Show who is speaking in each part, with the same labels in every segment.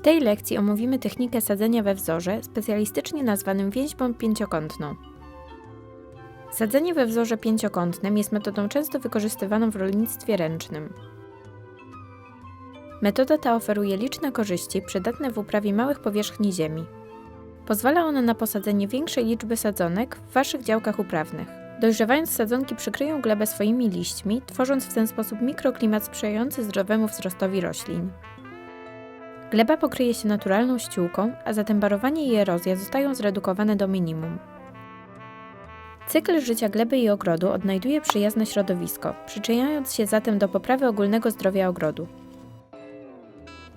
Speaker 1: W tej lekcji omówimy technikę sadzenia we wzorze, specjalistycznie nazwanym więźbą pięciokątną. Sadzenie we wzorze pięciokątnym jest metodą często wykorzystywaną w rolnictwie ręcznym. Metoda ta oferuje liczne korzyści przydatne w uprawie małych powierzchni ziemi. Pozwala ona na posadzenie większej liczby sadzonek w Waszych działkach uprawnych. Dojrzewając sadzonki przykryją glebę swoimi liśćmi, tworząc w ten sposób mikroklimat sprzyjający zdrowemu wzrostowi roślin. Gleba pokryje się naturalną ściółką, a zatem barowanie i erozja zostają zredukowane do minimum. Cykl życia gleby i ogrodu odnajduje przyjazne środowisko, przyczyniając się zatem do poprawy ogólnego zdrowia ogrodu.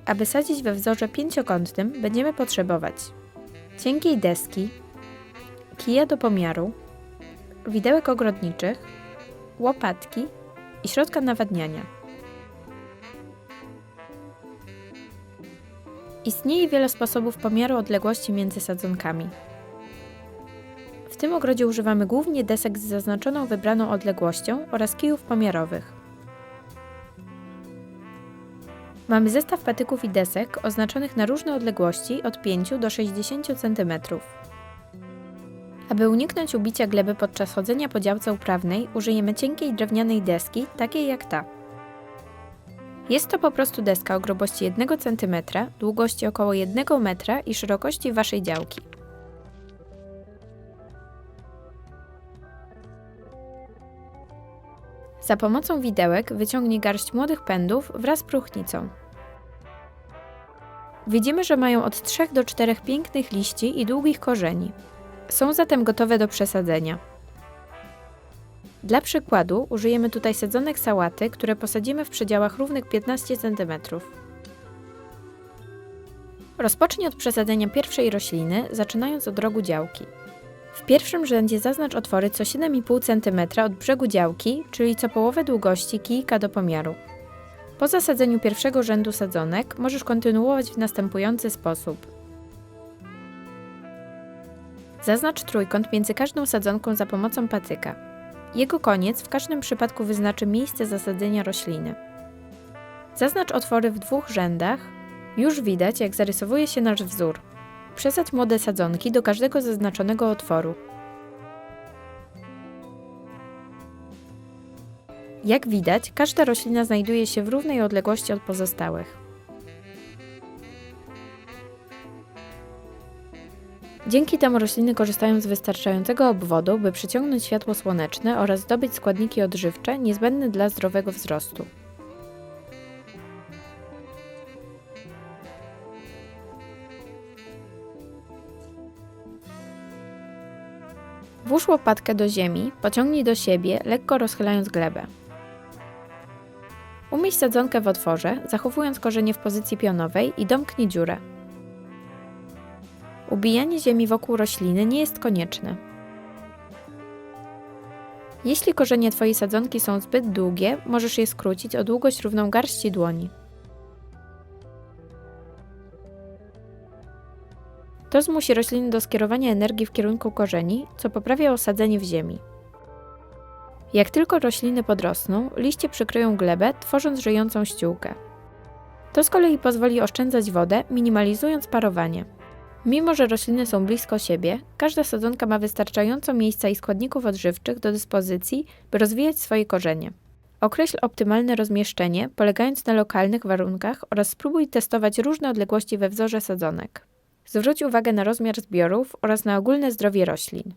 Speaker 1: Aby sadzić we wzorze pięciokątnym będziemy potrzebować cienkiej deski, kija do pomiaru, widełek ogrodniczych, łopatki i środka nawadniania. Istnieje wiele sposobów pomiaru odległości między sadzonkami. W tym ogrodzie używamy głównie desek z zaznaczoną wybraną odległością oraz kijów pomiarowych. Mamy zestaw patyków i desek oznaczonych na różne odległości od 5 do 60 cm. Aby uniknąć ubicia gleby podczas chodzenia po działce uprawnej, użyjemy cienkiej drewnianej deski, takiej jak ta. Jest to po prostu deska o grubości 1 cm, długości około 1 m i szerokości Waszej działki. Za pomocą widełek wyciągnij garść młodych pędów wraz z próchnicą. Widzimy, że mają od 3 do 4 pięknych liści i długich korzeni. Są zatem gotowe do przesadzenia. Dla przykładu użyjemy tutaj sadzonek sałaty, które posadzimy w przedziałach równych 15 cm. Rozpocznij od przesadzenia pierwszej rośliny, zaczynając od rogu działki. W pierwszym rzędzie zaznacz otwory co 7,5 cm od brzegu działki, czyli co połowę długości kijka do pomiaru. Po zasadzeniu pierwszego rzędu sadzonek możesz kontynuować w następujący sposób. Zaznacz trójkąt między każdą sadzonką za pomocą patyka. Jego koniec w każdym przypadku wyznaczy miejsce zasadzenia rośliny. Zaznacz otwory w dwóch rzędach. Już widać, jak zarysowuje się nasz wzór. Przesadź młode sadzonki do każdego zaznaczonego otworu. Jak widać, każda roślina znajduje się w równej odległości od pozostałych. Dzięki temu rośliny korzystają z wystarczającego obwodu, by przyciągnąć światło słoneczne oraz zdobyć składniki odżywcze niezbędne dla zdrowego wzrostu. Włóż łopatkę do ziemi, pociągnij do siebie, lekko rozchylając glebę. Umieść sadzonkę w otworze, zachowując korzenie w pozycji pionowej i domknij dziurę. Ubijanie ziemi wokół rośliny nie jest konieczne. Jeśli korzenie Twojej sadzonki są zbyt długie, możesz je skrócić o długość równą garści dłoni. To zmusi rośliny do skierowania energii w kierunku korzeni, co poprawia osadzenie w ziemi. Jak tylko rośliny podrosną, liście przykryją glebę, tworząc żyjącą ściółkę. To z kolei pozwoli oszczędzać wodę, minimalizując parowanie. Mimo, że rośliny są blisko siebie, każda sadzonka ma wystarczająco miejsca i składników odżywczych do dyspozycji, by rozwijać swoje korzenie. Określ optymalne rozmieszczenie, polegając na lokalnych warunkach oraz spróbuj testować różne odległości we wzorze sadzonek. Zwróć uwagę na rozmiar zbiorów oraz na ogólne zdrowie roślin.